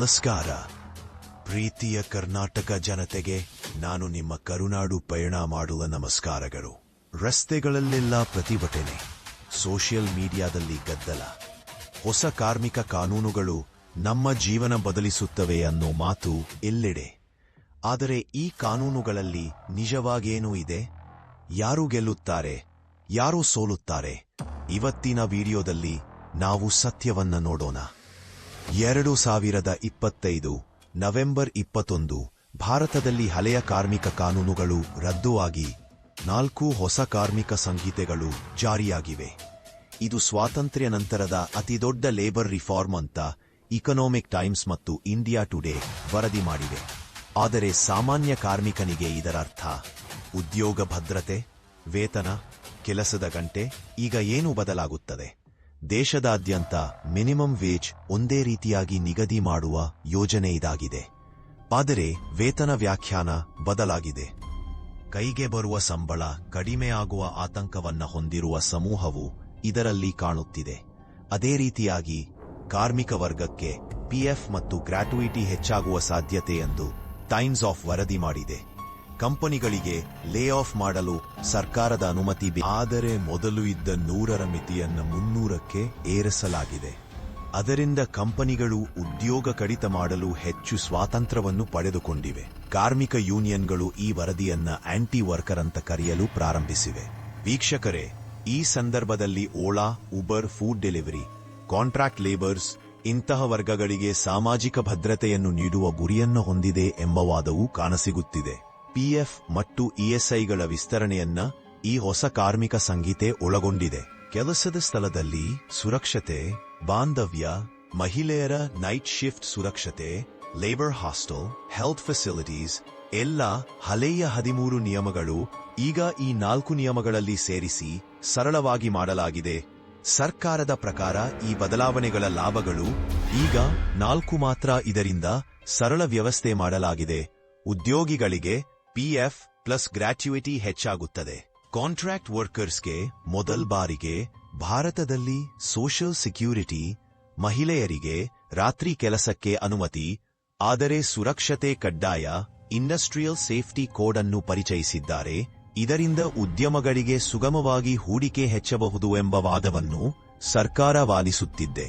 ನಮಸ್ಕಾರ. ಪ್ರೀತಿಯ ಕರ್ನಾಟಕ ಜನತೆಗೆ ನಾನು ನಿಮ್ಮ ಕರುನಾಡು ಪಯಣ ಮಾಡುವ ನಮಸ್ಕಾರಗಳು. ರಸ್ತೆಗಳಲ್ಲೆಲ್ಲ ಪ್ರತಿಭಟನೆ, ಸೋಷಿಯಲ್ ಮೀಡಿಯಾದಲ್ಲಿ ಗದ್ದಲ. ಹೊಸ ಕಾರ್ಮಿಕ ಕಾನೂನುಗಳು ನಮ್ಮ ಜೀವನ ಬದಲಿಸುತ್ತವೆ ಅನ್ನೋ ಮಾತು ಎಲ್ಲೆಡೆ. ಆದರೆ ಈ ಕಾನೂನುಗಳಲ್ಲಿ ನಿಜವಾಗೇನೂ ಇದೆ? ಯಾರು ಗೆಲ್ಲುತ್ತಾರೆ? ಯಾರು ಸೋಲುತ್ತಾರೆ? ಇವತ್ತಿನ ವಿಡಿಯೋದಲ್ಲಿ ನಾವು ಸತ್ಯವನ್ನ ನೋಡೋಣ. ಎರಡು ಸಾವಿರದ ಇಪ್ಪತ್ತೈದು, ನವೆಂಬರ್ ಇಪ್ಪತ್ತೊಂದು, ಭಾರತದಲ್ಲಿ ಹಳೆಯ ಕಾರ್ಮಿಕ ಕಾನೂನುಗಳು ರದ್ದುವಾಗಿ ನಾಲ್ಕು ಹೊಸ ಕಾರ್ಮಿಕ ಸಂಹಿತೆಗಳು ಜಾರಿಯಾಗಿವೆ. ಇದು ಸ್ವಾತಂತ್ರ್ಯ ನಂತರದ ಅತಿದೊಡ್ಡ ಲೇಬರ್ ರಿಫಾರ್ಮ್ ಅಂತ ಇಕನಾಮಿಕ್ ಟೈಮ್ಸ್ ಮತ್ತು ಇಂಡಿಯಾ ಟುಡೇ ವರದಿ ಮಾಡಿವೆ. ಆದರೆ ಸಾಮಾನ್ಯ ಕಾರ್ಮಿಕನಿಗೆ ಇದರರ್ಥ ಉದ್ಯೋಗ ಭದ್ರತೆ, ವೇತನ, ಕೆಲಸದ ಗಂಟೆ, ಈಗ ಏನು ಬದಲಾಗುತ್ತದೆ. ದೇಶದಾದ್ಯಂತ ಮಿನಿಮಮ್ ವೇಜ್ ಒಂದೇ ರೀತಿಯಾಗಿ ನಿಗದಿ ಮಾಡುವ ಯೋಜನೆ ಇದಾಗಿದೆ. ಆದರೆ ವೇತನ ವ್ಯಾಖ್ಯಾನ ಬದಲಾಗಿದೆ. ಕೈಗೆ ಬರುವ ಸಂಬಳ ಕಡಿಮೆಯಾಗುವ ಆತಂಕವನ್ನ ಹೊಂದಿರುವ ಸಮೂಹವು ಇದರಲ್ಲಿ ಕಾಣುತ್ತಿದೆ. ಅದೇ ರೀತಿಯಾಗಿ ಕಾರ್ಮಿಕ ವರ್ಗಕ್ಕೆ ಪಿಎಫ್ ಮತ್ತು ಗ್ರಾಟ್ಯುಯಿಟಿ ಹೆಚ್ಚಾಗುವ ಸಾಧ್ಯತೆ ಎಂದು ಟೈಮ್ಸ್ ಆಫ್ ವರದಿ ಮಾಡಿದೆ. ಕಂಪನಿಗಳಿಗೆ ಲೇ ಆಫ್ ಮಾಡಲು ಸರ್ಕಾರದ ಅನುಮತಿ ಆದರೆ ಮೊದಲು ಇದ್ದ ನೂರರ ಮಿತಿಯನ್ನು ಮುನ್ನೂರಕ್ಕೆ ಏರಿಸಲಾಗಿದೆ. ಅದರಿಂದ ಕಂಪನಿಗಳು ಉದ್ಯೋಗ ಕಡಿತ ಮಾಡಲು ಹೆಚ್ಚು ಸ್ವಾತಂತ್ರ್ಯವನ್ನು ಪಡೆದುಕೊಂಡಿವೆ. ಕಾರ್ಮಿಕ ಯೂನಿಯನ್ಗಳು ಈ ವರದಿಯನ್ನ ಆಂಟಿ ವರ್ಕರ್ ಅಂತ ಕರೆಯಲು ಪ್ರಾರಂಭಿಸಿವೆ. ವೀಕ್ಷಕರೇ, ಈ ಸಂದರ್ಭದಲ್ಲಿ Ola, Uber, food delivery, contract labours ಇಂತಹ ವರ್ಗಗಳಿಗೆ ಸಾಮಾಜಿಕ ಭದ್ರತೆಯನ್ನು ನೀಡುವ ಗುರಿಯನ್ನು ಹೊಂದಿದೆ ಎಂಬ ವಾದವೂ ಕಾಣಸಿಗುತ್ತಿದೆ. ಪಿಎಫ್ ಮತ್ತು ಇಎಸ್ಐಗಳ ವಿಸ್ತರಣೆಯನ್ನ ಈ ಹೊಸ ಕಾರ್ಮಿಕ ಸಂಹಿತೆ ಒಳಗೊಂಡಿದೆ. ಕೆಲಸದ ಸ್ಥಳದಲ್ಲಿ ಸುರಕ್ಷತೆ, ಬಾಂಧವ್ಯ, ಮಹಿಳೆಯರ ನೈಟ್ ಶಿಫ್ಟ್ ಸುರಕ್ಷತೆ, ಲೇಬರ್ ಹಾಸ್ಟೆಲ್, ಹೆಲ್ತ್ ಫೆಸಿಲಿಟೀಸ್, ಎಲ್ಲ ಹಳೆಯ ಹದಿಮೂರು ನಿಯಮಗಳು ಈಗ ಈ ನಾಲ್ಕು ನಿಯಮಗಳಲ್ಲಿ ಸೇರಿಸಿ ಸರಳವಾಗಿ ಮಾಡಲಾಗಿದೆ. ಸರ್ಕಾರದ ಪ್ರಕಾರ ಈ ಬದಲಾವಣೆಗಳ ಲಾಭಗಳು ಈಗ ನಾಲ್ಕು ಮಾತ್ರ ಇದರಿಂದ ಸರಳ ವ್ಯವಸ್ಥೆ ಮಾಡಲಾಗಿದೆ. ಉದ್ಯೋಗಿಗಳಿಗೆ ಪಿಎಫ್ ಪ್ಲಸ್ ಗ್ರಾಚ್ಯುಯಿಟಿ ಹೆಚ್ಚಾಗುತ್ತದೆ. ಕಾಂಟ್ರಾಕ್ಟ್ ವರ್ಕರ್ಸ್ಗೆ ಮೊದಲ ಬಾರಿಗೆ ಭಾರತದಲ್ಲಿ ಸೋಷಿಯಲ್ ಸೆಕ್ಯೂರಿಟಿ ಮಹಿಳೆಯರಿಗೆ ರಾತ್ರಿ ಕೆಲಸಕ್ಕೆ ಅನುಮತಿ, ಆದರೆ ಸುರಕ್ಷತೆ ಕಡ್ಡಾಯ ಇಂಡಸ್ಟ್ರಿಯಲ್ ಸೇಫ್ಟಿ ಕೋಡ್ ಅನ್ನು ಪರಿಚಯಿಸಿದ್ದಾರೆ. ಇದರಿಂದ ಉದ್ಯಮಗಳಿಗೆ ಸುಗಮವಾಗಿ ಹೂಡಿಕೆ ಹೆಚ್ಚಬಹುದು ಎಂಬ ವಾದವನ್ನು ಸರ್ಕಾರ ವಾಲಿಸುತ್ತಿದ್ದೆ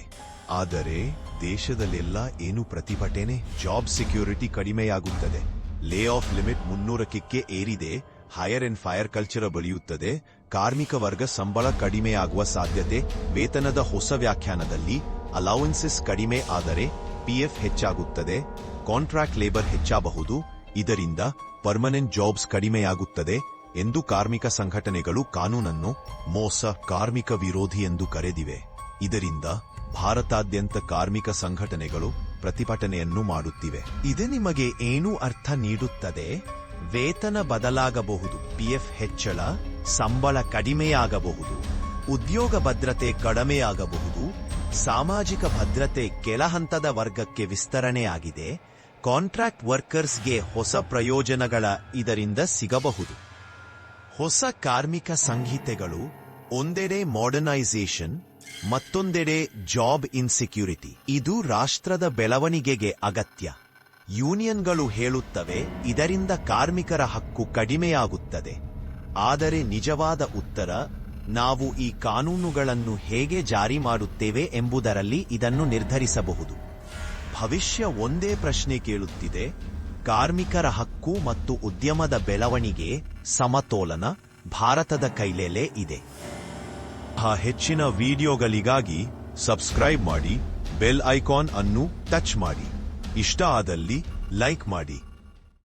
ಆದರೆ ದೇಶದಲ್ಲೆಲ್ಲ ಏನು ಪ್ರತಿಭಟನೆ? ಜಾಬ್ ಸೆಕ್ಯೂರಿಟಿ ಕಡಿಮೆಯಾಗುತ್ತದೆ. ಲೇ ಆಫ್ ಲಿಮಿಟ್ ಮುನ್ನೂರಕ್ಕೆ ಏರಿದೆ. ಹೈಯರ್ ಅಂಡ್ ಫೈರ್ ಕಲ್ಚರ್ ಬೆಳೆಯುತ್ತದೆ. ಕಾರ್ಮಿಕ ವರ್ಗ ಸಂಬಳ ಕಡಿಮೆಯಾಗುವ ಸಾಧ್ಯತೆ. ವೇತನದ ಹೊಸ ವ್ಯಾಖ್ಯಾನದಲ್ಲಿ ಅಲೌನ್ಸಸ್ ಕಡಿಮೆ ಆದರೆ ಪಿಎಫ್ ಹೆಚ್ಚಾಗುತ್ತದೆ. ಕಾಂಟ್ರಾಕ್ಟ್ ಲೇಬರ್ ಹೆಚ್ಚಾಗಬಹುದು ಇದರಿಂದ ಪರ್ಮನೆಂಟ್ ಜಾಬ್ಸ್ ಕಡಿಮೆಯಾಗುತ್ತದೆ ಎಂದು ಕಾರ್ಮಿಕ ಸಂಘಟನೆಗಳು ಕಾನೂನನ್ನು ಮೋಸ ಕಾರ್ಮಿಕ ವಿರೋಧಿ ಎಂದು ಕರೆದಿವೆ. ಇದರಿಂದ ಭಾರತಾದ್ಯಂತ ಕಾರ್ಮಿಕ ಸಂಘಟನೆಗಳು ಪ್ರತಿಭಟನೆಯನ್ನು ಮಾಡುತ್ತಿವೆ. ಇದು ನಿಮಗೆ ಏನು ಅರ್ಥ ನೀಡುತ್ತದೆ? ವೇತನ ಬದಲಾಗಬಹುದು, ಪಿಎಫ್ ಹೆಚ್ಚಳ, ಸಂಬಳ ಕಡಿಮೆಯಾಗಬಹುದು, ಉದ್ಯೋಗ ಭದ್ರತೆ ಕಡಿಮೆಯಾಗಬಹುದು, ಸಾಮಾಜಿಕ ಭದ್ರತೆ ಕೆಲ ಹಂತದ ವರ್ಗಕ್ಕೆ ವಿಸ್ತರಣೆಯಾಗಿದೆ, ಕಾಂಟ್ರಾಕ್ಟ್ ವರ್ಕರ್ಸ್ಗೆ ಹೊಸ ಪ್ರಯೋಜನಗಳ ಇದರಿಂದ ಸಿಗಬಹುದು. ಹೊಸ ಕಾರ್ಮಿಕ ಸಂಹಿತೆಗಳು, ಒಂದೆಡೆ ಮಾಡರ್ನೈಸೇಷನ್ ಮತ್ತೊಂದೆಡೆ ಜಾಬ್ ಇನ್ಸೆಕ್ಯೂರಿಟಿ. ಇದು ರಾಷ್ಟ್ರದ ಬೆಳವಣಿಗೆಗೆ ಅಗತ್ಯ. ಯೂನಿಯನ್ಗಳು ಹೇಳುತ್ತವೆ, ಇದರಿಂದ ಕಾರ್ಮಿಕರ ಹಕ್ಕು ಕಡಿಮೆಯಾಗುತ್ತದೆ. ಆದರೆ ನಿಜವಾದ ಉತ್ತರ, ನಾವು ಈ ಕಾನೂನುಗಳನ್ನು ಹೇಗೆ ಜಾರಿ ಮಾಡುತ್ತೇವೆ ಎಂಬುದರಲ್ಲಿ ಇದನ್ನು ನಿರ್ಧರಿಸಬಹುದು. ಭವಿಷ್ಯ ಒಂದೇ ಪ್ರಶ್ನೆ ಕೇಳುತ್ತಿದೆ, ಕಾರ್ಮಿಕರ ಹಕ್ಕು ಮತ್ತು ಉದ್ಯಮದ ಬೆಳವಣಿಗೆ ಸಮತೋಲನ, ಭಾರತದ ಕೈಲೇಲೇ ಇದೆ. ಆ ಹೆಚ್ಚಿನ ವಿಡಿಯೋಗಳಿಗಾಗಿ ಸಬ್ಸ್ಕ್ರೈಬ್ ಮಾಡಿ ಬೆಲ್ ಐಕಾನ್ ಅನ್ನು ಟಚ್ ಮಾಡಿ. ಇಷ್ಟ ಆದಲ್ಲಿ ಲೈಕ್ ಮಾಡಿ.